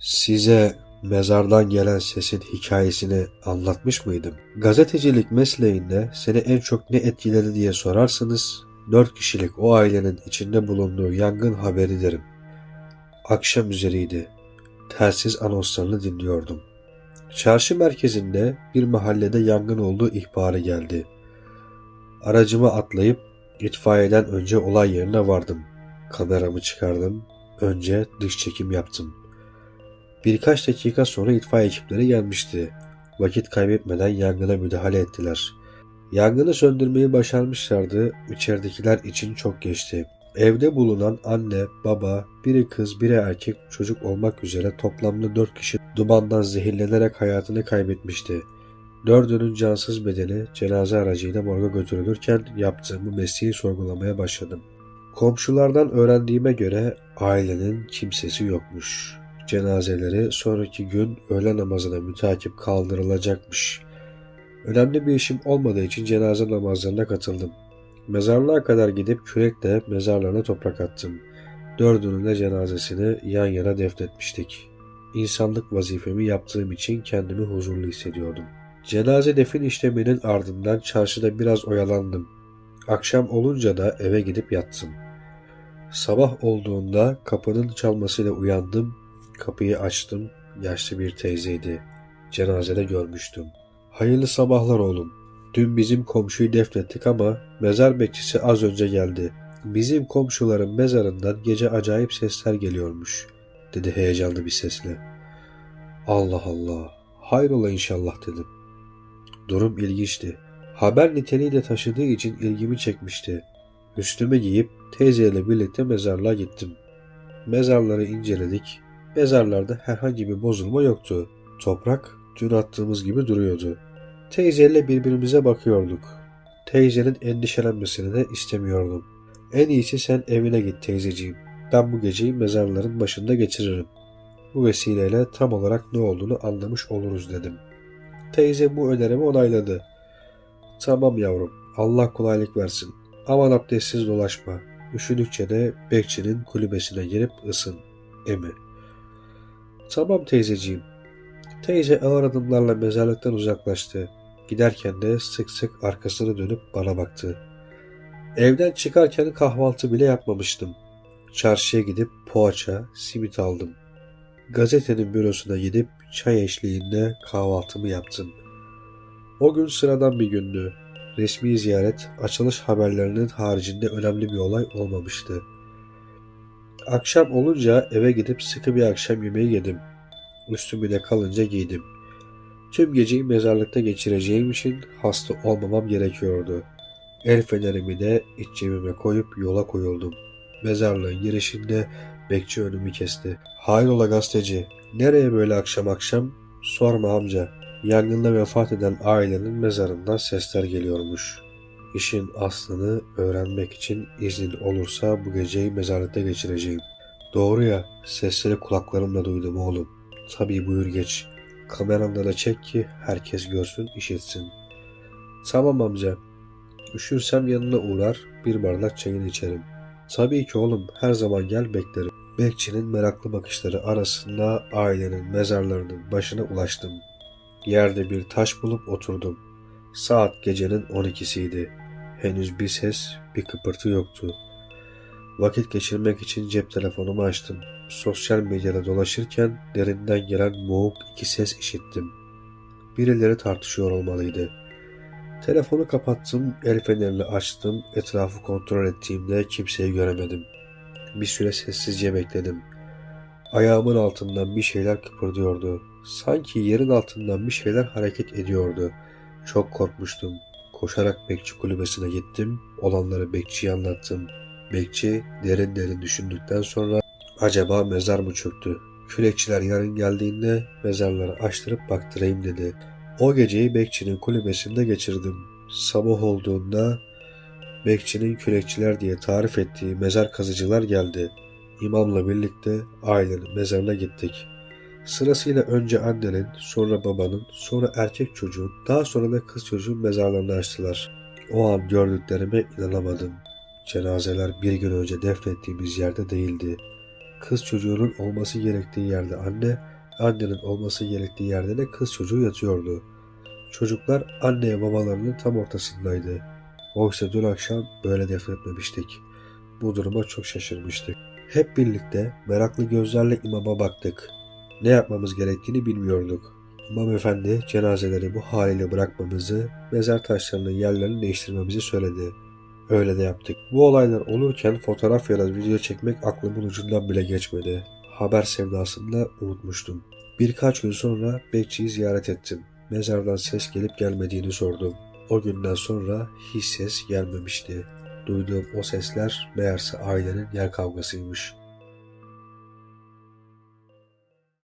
Size mezardan gelen sesin hikayesini anlatmış mıydım? Gazetecilik mesleğinde seni en çok ne etkiledi diye sorarsanız dört kişilik o ailenin içinde bulunduğu yangın haberi derim. Akşam üzeriydi. Telsiz anonslarını dinliyordum. Çarşı merkezinde bir mahallede yangın olduğu ihbarı geldi. Aracıma atlayıp itfaiyeden önce olay yerine vardım. Kameramı çıkardım. Önce dış çekim yaptım. Birkaç dakika sonra itfaiye ekipleri gelmişti. Vakit kaybetmeden yangına müdahale ettiler. Yangını söndürmeyi başarmışlardı. İçeridekiler için çok geçti. Evde bulunan anne, baba, biri kız, biri erkek çocuk olmak üzere toplamda dört kişi dumandan zehirlenerek hayatını kaybetmişti. Dördünün cansız bedeni cenaze aracıyla morga götürülürken yaptığımı mesleği sorgulamaya başladım. Komşulardan öğrendiğime göre ailenin kimsesi yokmuş. Cenazeleri sonraki gün öğle namazına mütakip kaldırılacakmış. Önemli bir işim olmadığı için cenaze namazlarına katıldım. Mezarlığa kadar gidip kürekle mezarlarına toprak attım. Dördünün de cenazesini yan yana defnetmiştik. İnsanlık vazifemi yaptığım için kendimi huzurlu hissediyordum. Cenaze defin işleminin ardından çarşıda biraz oyalandım. Akşam olunca da eve gidip yattım. Sabah olduğunda kapının çalmasıyla uyandım. Kapıyı açtım. Yaşlı bir teyzeydi. Cenazede görmüştüm. Hayırlı sabahlar oğlum. Dün bizim komşuyu defnettik ama mezar bekçisi az önce geldi. Bizim komşuların mezarından gece acayip sesler geliyormuş, dedi heyecanlı bir sesle. Allah Allah, hayrola inşallah dedim. Durum ilginçti. Haber niteliği de taşıdığı için ilgimi çekmişti. Üstüme giyip teyzeyle birlikte mezarlığa gittim. Mezarları inceledik. Mezarlarda herhangi bir bozulma yoktu. Toprak dün attığımız gibi duruyordu. Teyzeyle birbirimize bakıyorduk. Teyzenin endişelenmesini de istemiyordum. En iyisi sen evine git teyzeciğim. Ben bu geceyi mezarların başında geçiririm. Bu vesileyle tam olarak ne olduğunu anlamış oluruz dedim. Teyze bu önerimi onayladı. Tamam yavrum, Allah kolaylık versin. Aman abdestsiz dolaşma. Üşüdükçe de bekçinin kulübesine girip ısın. Emi. Tamam teyzeciğim. Teyze ağır adımlarla mezarlıktan uzaklaştı. Giderken de sık sık arkasını dönüp bana baktı. Evden çıkarken kahvaltı bile yapmamıştım. Çarşıya gidip poğaça, simit aldım. Gazetenin bürosuna gidip çay eşliğinde kahvaltımı yaptım. O gün sıradan bir gündü. Resmi ziyaret, açılış haberlerinin haricinde önemli bir olay olmamıştı. Akşam olunca eve gidip sıkı bir akşam yemeği yedim. Üstümü de kalınca giydim. Tüm geceyi mezarlıkta geçireceğim için hasta olmamam gerekiyordu. El fenerimi de iç cebime koyup yola koyuldum. Mezarlığın girişinde bekçi önümü kesti. Hayrola gazeteci, nereye böyle akşam akşam? Sorma amca. Yangında vefat eden ailenin mezarından sesler geliyormuş. İşin aslını öğrenmek için iznin olursa bu geceyi mezarlıkta geçireceğim. Doğru ya, sesleri kulaklarımla duydum oğlum. Tabii buyur geç. Kameranla da çek ki herkes görsün, işitsin. Tamam amca. Üşürsem yanına uğrar, bir bardak çayını içerim. Tabii ki oğlum, her zaman gel beklerim. Bekçinin meraklı bakışları arasında ailenin mezarlarının başına ulaştım. Yerde bir taş bulup oturdum. Saat gecenin 12'siydi. Henüz bir ses, bir kıpırtı yoktu. Vakit geçirmek için cep telefonumu açtım. Sosyal medyada dolaşırken derinden gelen boğuk iki ses işittim. Birileri tartışıyor olmalıydı. Telefonu kapattım, el fenerini açtım, etrafı kontrol ettiğimde kimseyi göremedim. Bir süre sessizce bekledim. Ayağımın altından bir şeyler kıpırdıyordu. Sanki yerin altından bir şeyler hareket ediyordu. Çok korkmuştum. Koşarak bekçi kulübesine gittim. Olanları bekçiye anlattım. Bekçi derin derin düşündükten sonra acaba mezar mı çöktü? Kürekçiler yarın geldiğinde mezarları açtırıp baktırayım dedi. O geceyi bekçinin kulübesinde geçirdim. Sabah olduğunda bekçinin kürekçiler diye tarif ettiği mezar kazıcılar geldi. İmamla birlikte ailenin mezarına gittik. Sırasıyla önce annenin, sonra babanın, sonra erkek çocuğun, daha sonra da kız çocuğun mezarlarını açtılar. O an gördüklerime inanamadım. Cenazeler bir gün önce defnettiğimiz yerde değildi. kız çocuğunun olması gerektiği yerde anne, annenin olması gerektiği yerde de kız çocuğu yatıyordu. Çocuklar anne babalarının tam ortasındaydı. Oysa dün akşam böyle defnetmemiştik. Bu duruma çok şaşırmıştık. Hep birlikte meraklı gözlerle imama baktık. Ne yapmamız gerektiğini bilmiyorduk. İmam efendi cenazeleri bu haliyle bırakmamızı, mezar taşlarının yerlerini değiştirmemizi söyledi. Öyle de yaptık. Bu olaylar olurken fotoğraf ya da video çekmek aklımın ucundan bile geçmedi. Haber sevdasında unutmuştum. Birkaç gün sonra bekçiyi ziyaret ettim. Mezardan ses gelip gelmediğini sordum. O günden sonra hiç ses gelmemişti. Duyduğum o sesler meğerse ailenin yer kavgasıymış.